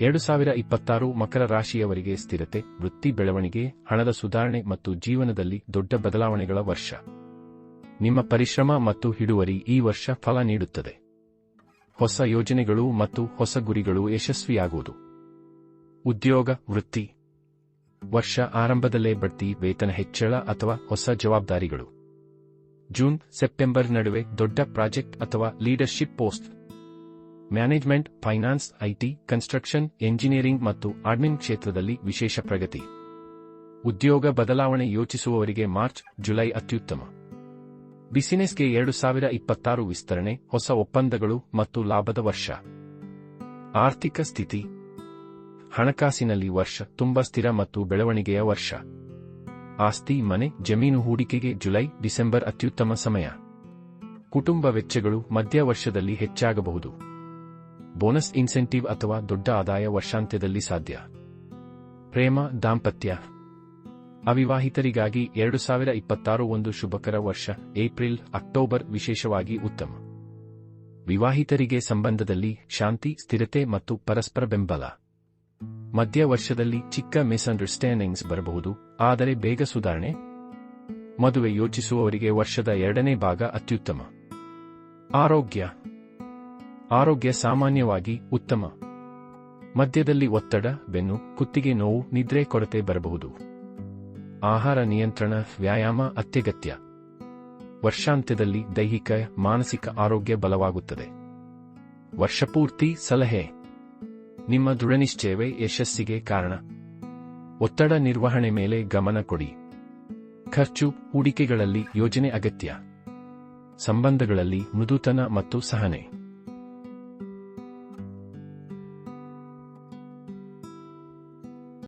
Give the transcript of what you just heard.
ಎರಡು ಸಾವಿರ ಇಪ್ಪತ್ತಾರು ಮಕರ ರಾಶಿಯವರಿಗೆ ಸ್ಥಿರತೆ, ವೃತ್ತಿ ಬೆಳವಣಿಗೆ, ಹಣದ ಸುಧಾರಣೆ ಮತ್ತು ಜೀವನದಲ್ಲಿ ದೊಡ್ಡ ಬದಲಾವಣೆಗಳ ವರ್ಷ. ನಿಮ್ಮ ಪರಿಶ್ರಮ ಮತ್ತು ಹಿಡುವರಿ ಈ ವರ್ಷ ಫಲ ನೀಡುತ್ತದೆ. ಹೊಸ ಯೋಜನೆಗಳು ಮತ್ತು ಹೊಸ ಗುರಿಗಳು ಯಶಸ್ವಿಯಾಗುವುದು. ಉದ್ಯೋಗ, ವೃತ್ತಿ. ವರ್ಷ ಆರಂಭದಲ್ಲೇ ಬಡ್ತಿ, ವೇತನ ಹೆಚ್ಚಳ ಅಥವಾ ಹೊಸ ಜವಾಬ್ದಾರಿಗಳು. ಜೂನ್, ಸೆಪ್ಟೆಂಬರ್ ನಡುವೆ ದೊಡ್ಡ ಪ್ರಾಜೆಕ್ಟ್ ಅಥವಾ leadership post. Management, finance IT construction, engineering ಮತ್ತು ಅಡ್ಮಿನ್ ಕ್ಷೇತ್ರದಲ್ಲಿ ವಿಶೇಷ ಪ್ರಗತಿ. ಉದ್ಯೋಗ ಬದಲಾವಣೆ ಯೋಚಿಸುವವರಿಗೆ ಮಾರ್ಚ್, ಜುಲೈ ಅತ್ಯುತ್ತಮ. ಬಿಸಿನೆಸ್ಗೆ ಎರಡು ಸಾವಿರ ಇಪ್ಪತ್ತಾರು ವಿಸ್ತರಣೆ, ಹೊಸ ಒಪ್ಪಂದಗಳು ಮತ್ತು ಲಾಭದ ವರ್ಷ. ಆರ್ಥಿಕ ಸ್ಥಿತಿ. ಹಣಕಾಸಿನಲ್ಲಿ ವರ್ಷ ತುಂಬಾ ಸ್ಥಿರ ಮತ್ತು ಬೆಳವಣಿಗೆಯ ವರ್ಷ. ಆಸ್ತಿ, ಮನೆ, ಜಮೀನು ಹೂಡಿಕೆಗೆ ಜುಲೈ, ಡಿಸೆಂಬರ್ ಅತ್ಯುತ್ತಮ ಸಮಯ. ಕುಟುಂಬ ವೆಚ್ಚಗಳು ಮಧ್ಯ ವರ್ಷದಲ್ಲಿ ಹೆಚ್ಚಾಗಬಹುದು. ಬೋನಸ್ ಇನ್ಸೆಂಟಿವ್ ಅಥವಾ ದೊಡ್ಡ ಆದಾಯ ವರ್ಷಾಂತ್ಯದಲ್ಲಿ ಸಾಧ್ಯ. ಪ್ರೇಮ, ದಾಂಪತ್ಯ. ಅವಿವಾಹಿತರಿಗಾಗಿ ಎರಡು ಸಾವಿರ ಇಪ್ಪತ್ತಾರು ಒಂದು ಶುಭಕರ ವರ್ಷ, ಏಪ್ರಿಲ್, ಅಕ್ಟೋಬರ್ ವಿಶೇಷವಾಗಿ ಉತ್ತಮ. ವಿವಾಹಿತರಿಗೆ ಸಂಬಂಧದಲ್ಲಿ ಶಾಂತಿ, ಸ್ಥಿರತೆ ಮತ್ತು ಪರಸ್ಪರ ಬೆಂಬಲ. ಮಧ್ಯ ವರ್ಷದಲ್ಲಿ ಚಿಕ್ಕ ಮಿಸ್ಅಂಡರ್ಸ್ಟ್ಯಾಂಡಿಂಗ್ಸ್ ಬರಬಹುದು, ಆದರೆ ಬೇಗ ಸುಧಾರಣೆ. ಮದುವೆ ಯೋಚಿಸುವವರಿಗೆ ವರ್ಷದ ಎರಡನೇ ಭಾಗ ಅತ್ಯುತ್ತಮ. ಆರೋಗ್ಯ. ಆರೋಗ್ಯ ಸಾಮಾನ್ಯವಾಗಿ ಉತ್ತಮ. ಮಧ್ಯದಲ್ಲಿ ಒತ್ತಡ, ಬೆನ್ನು, ಕುತ್ತಿಗೆ ನೋವು, ನಿದ್ರೆ ಕೊರತೆ ಬರಬಹುದು. ಆಹಾರ ನಿಯಂತ್ರಣ, ವ್ಯಾಯಾಮ ಅತ್ಯಗತ್ಯ. ವರ್ಷಾಂತ್ಯದಲ್ಲಿ ದೈಹಿಕ, ಮಾನಸಿಕ ಆರೋಗ್ಯ ಬಲವಾಗುತ್ತದೆ. ವರ್ಷಪೂರ್ತಿ ಸಲಹೆ. ನಿಮ್ಮ ದೃಢನಿಶ್ಚಯವೇ ಯಶಸ್ಸಿಗೆ ಕಾರಣ. ಒತ್ತಡ ನಿರ್ವಹಣೆ ಮೇಲೆ ಗಮನ ಕೊಡಿ. ಖರ್ಚು, ಹೂಡಿಕೆಗಳಲ್ಲಿ ಯೋಜನೆ ಅಗತ್ಯ. ಸಂಬಂಧಗಳಲ್ಲಿ ಮೃದುತನ ಮತ್ತು ಸಹನೆ.